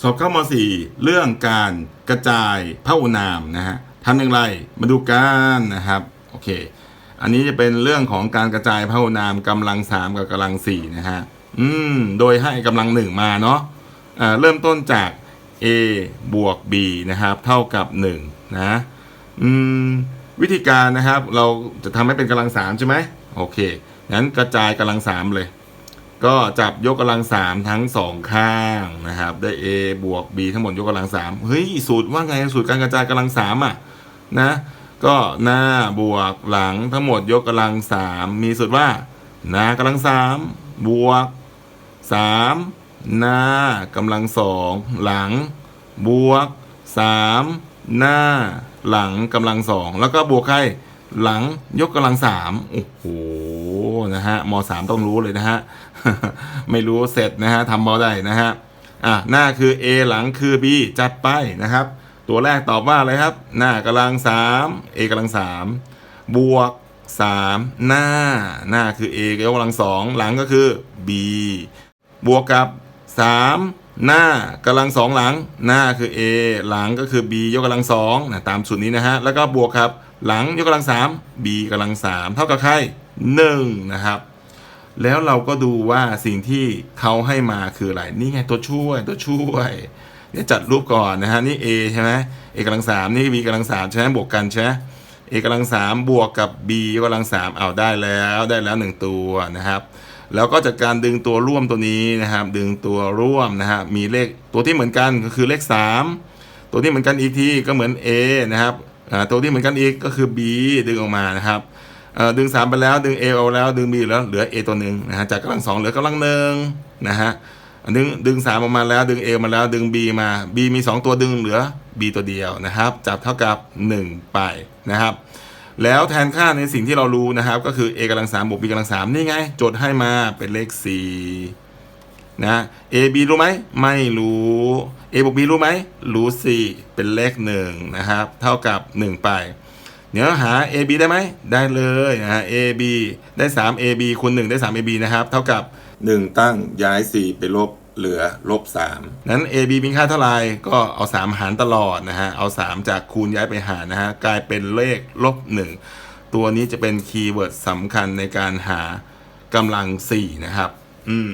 สอบเข้ามสี่เรื่องการกระจายพหุนามนะฮะทำอย่างไรมาดูกันนะครับโอเค อันนี้จะเป็นเรื่องของการกระจายพหุนามกำลังสามกับกำลังสี่นะฮะอืมโดยให้กำลังหนึ่งมาเนาะอ่าเริ่มต้นจาก a บวก b นะครับ เท่ากับ1นะอืมวิธีการนะครับ เราจะทำให้เป็นกำลังสามใช่ไหมโอเคงั้นกระจายกำลังสามเลย ก็จับยกกำลังสามทั้งสองข้างนะครับ ได้ a บวก b ทั้งหมดยกกำลังสามเฮ้ย สูตรว่าไงสูตรการกระจายกำลังสามอะนะก็หน้าบวกหลังทั้งหมดยกกำลังสามมีสูตรว่า หน้ากำลังสามบวกสามหน้ากำลังสองหลัง บวกสามหน้าหลังกำลังสองแล้วก็บวกใคร หลังยกกำลังสามโอ้โหนะฮะมสามต้องรู้เลยนะฮะ ไม่รู้เสร็จนะฮะทำบอได้นะฮะอะหน้าคือ A หลังคือ B จัดไปนะครับ ตัวแรกตอบว่าอะไรครับ หน้ากำลังสาม A กำลังสามบวกสามหน้า หน้าคือ A ยกกำลังสองหลังก็คือ B บวกกับ3 หน้ากำลังสองหลัง หน้าคือ A หลังก็คือ B ยกกำลังสองนะตามสูตรนี้นะฮะแล้วก็บวกครับหลังยกกำลังสาม B กำลังสามเท่ากับใครหนึ่งนะครับ แล้วเราก็ดูว่าสิ่งที่เขาให้มาคืออะไรนี่ไงตัวช่วยตัวช่วยเดี๋ยวจัดรูปก่อนนะฮะนี่ A ใช่ไหม A กำลังสามนี่ B กำลังสามใช่ไหมบวกกันใช่ไหม A กำลังสามบวกกับ B ยกกำลังสามเอาได้แล้วได้แล้วหนึ่งตัวนะครับ แล้วก็จากการดึงตัวร่วมตัวนี้นะครับ ดึงตัวร่วมนะฮะมีเลขตัวที่เหมือนกันก็คือเลข 3 ตัวที่เหมือนกันอีกทีก็เหมือน A นะครับตัวที่เหมือนกันอีกก็คือ B ดึงออกมานะครับเอ่อดึง 3 ไปแล้วดึง A เอาแล้วดึง B แล้วเหลือ A ตัวหนึ่งนะฮะจากกำลังสองเหลือกำลังหนึ่งนะฮะดึงดึงสามออกมาแล้วดึง A มาแล้วดึง B มา B มี 2 ตัวดึงเหลือ B ตัวเดียวนะครับ จับเท่ากับ 1 ไปนะครับ แล้วแทนค่าในสิ่งที่เรารู้นะครับ ก็คือ a กำลังสามบวก b กำลังสามนี่ไงโจทย์ให้มาเป็นเลข4นะ a b รู้ไหมไม่รู้ a บวก b รู้ไหมรู้4เป็นเลข1นะครับ เท่ากับ1ไปเดี๋ยวหา a b ได้ไหมได้เลยนะฮะ a b ได้3 a b คูณ1ได้3 a b นะครับ เท่ากับ 1 ตั้งย้าย 4 ไปลบ เหลือลบ3นั้น a b มีค่าเท่าไหร่ก็เอา 3 หารตลอดนะฮะ เอา 3 จากคูณย้ายไปหารนะฮะ กลายเป็นเลขลบ1ตัวนี้จะเป็นคีย์เวิร์ดสำคัญในการหากำลัง 4 นะครับ อืม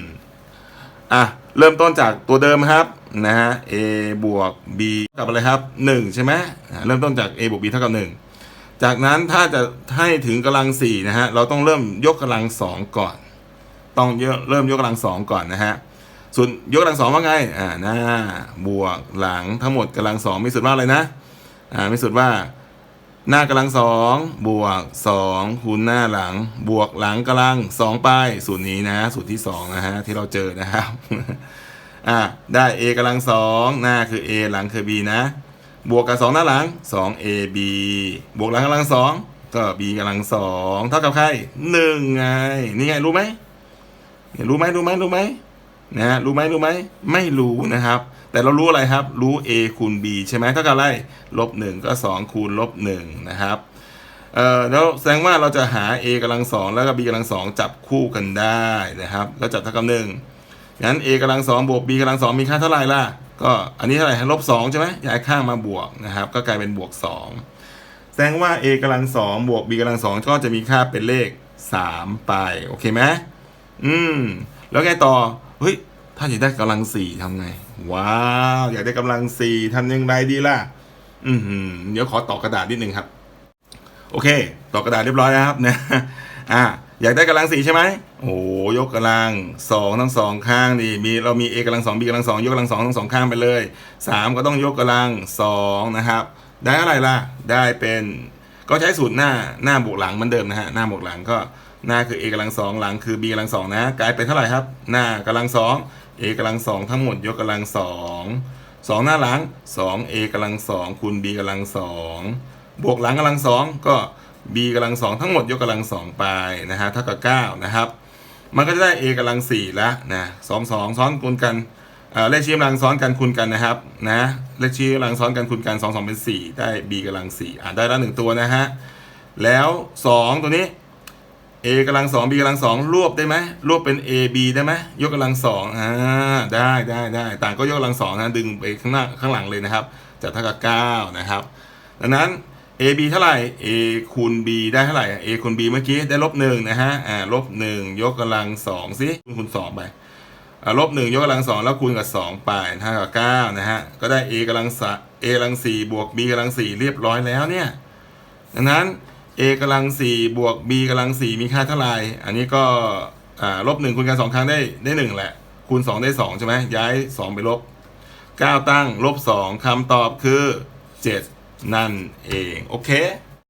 อะ เริ่มต้นจากตัวเดิมครับนะฮะ a บวก b เท่ากับอะไรครับ 1 ใช่ไหมเริ่มต้นจาก a บวก b เท่ากับ 1 จากนั้นถ้าจะให้ถึงกำลัง 4 นะฮะ เราต้องเริ่มยกกำลัง 2 ก่อน ต้องเยอะเริ่มยกกำลัง 2 ก่อนนะฮะ ส่วนยกกำลังสองว่าไง อ่าหน้าบวกหลังทั้งหมดกำลังสองมีสุดว่าอะไรนะ อ่ามีสุดว่า หน้ากำลังสองบวกสองคูณหน้าหลัง บวกหลังกำลังสองไปสูตรนี้นะ สูตรที่สองนะฮะที่เราเจอนะครับอ่าได้ a กำลังสองหน้าคือ a หลังคือ b นะ บวกกับสองหน้าหลังสอง a b บวกหลังกำลังสองก็ b กำลังสองเท่ากับใครหนึ่งไง นี่ไงรู้ไหมรู้ไหมรู้ไหมรู้ไหม นะฮะรู้ไหมรู้ไหมไม่รู้นะครับ แต่เรารู้อะไรครับ รู้ a คูณ b ใช่ไหมเท่ากับอะไรลบหนึ่งก็สองคูณลบหนึ่งนะครับเอ่อแล้วแสดงว่าเราจะหา a กำลังสองแล้วก็ b กำลังสองจับคู่กันได้นะครับแล้วจับเท่ากับหนึ่งงั้น a กำลังสองบวก b กำลังสองมีค่าเท่าไหร่ล่ะก็อันนี้เท่าไหร่ลบสองใช่ไหมย้ายข้างมาบวกนะครับ ก็กลายเป็นบวกสองแสดงว่า a กำลังสองบวก b กำลังสองก็จะมีค่าเป็นเลขสามไปโอเคไหมอืมแล้วไงต่อ เฮ้ย ถ้าอยากได้กำลังสี่ทำไง ว้าว อยากได้กำลังสี่ทำยังไงดีล่ะ อืมเดี๋ยวขอต่อกระดาษนิดนึงครับ โอเค ต่อกระดาษเรียบร้อยแล้วครับนะอะอยากได้กำลังสี่ใช่ไหมโอ้ยกกำลังสองทั้งสองข้างดีมีเรามี a กำลังสอง b กำลังสองยกกำลังสองทั้งสองข้างไปเลยสามก็ต้องยกกำลังสองนะครับ ได้อะไรล่ะ ได้เป็น ก็ใช้สูตรหน้าหน้าบวกหลังเหมือนเดิมนะฮะหน้าบวกหลังก็ หน้าคือ a กำลังสองหลังคือ b กำลังสองนะ กลายเป็นเท่าไหร่ครับ หน้ากำลังสอง a กำลังสองทั้งหมดยกกำลังสองสองหน้าหลังสอง a กำลังสองคูณ b กำลังสองบวกหลังกำลังสองก็ b กำลังสองทั้งหมดยกกำลังสองไปนะฮะเท่ากับเก้านะครับมันก็จะได้ a กำลังสี่แล้วนะสองสองซ้อนคูณกันเลขชี้กำลังซ้อนกันคูณกันนะครับนะเลขชี้กำลังซ้อนกันคูณกันสองสองเป็นสี่ได้ b กำลังสี่อ่าได้แล้วหนึ่งตัวนะฮะแล้วสองตัวนี้ a กำลังสอง b กำลังสองรวบได้ไหมรวบเป็น a b ได้ไหมยกกำลังสองอ่าได้ได้ได้ต่างก็ยกกำลังสองนะดึงไปข้างหน้าข้างหลังเลยนะครับจะเท่ากับเก้านะครับดังนั้น a b เท่าไหร่ a คูณ b ได้เท่าไหร่ a คูณ b เมื่อกี้ได้ลบหนึ่งนะฮะอ่าลบหนึ่งยกกำลังสองสิคูณสองไปอ่าลบหนึ่งยกกำลังสองแล้วคูณกับสองไปเท่ากับเก้านะฮะก็ได้ a กำลังสะ a กำลังสี่บวก b กำลังสี่เรียบร้อยแล้วเนี่ยดังนั้น a กำลังสี่บวก b กำลังสี่มีค่าเท่าไหร่อันนี้ก็ลบหนึ่งคูณกันสองครั้งได้ได้หนึ่งแหละ คูณสองได้สองใช่ไหมย้ายสองไปลบเก้าตั้งลบสองคำตอบคือเจ็ดนั่นเอง โอเค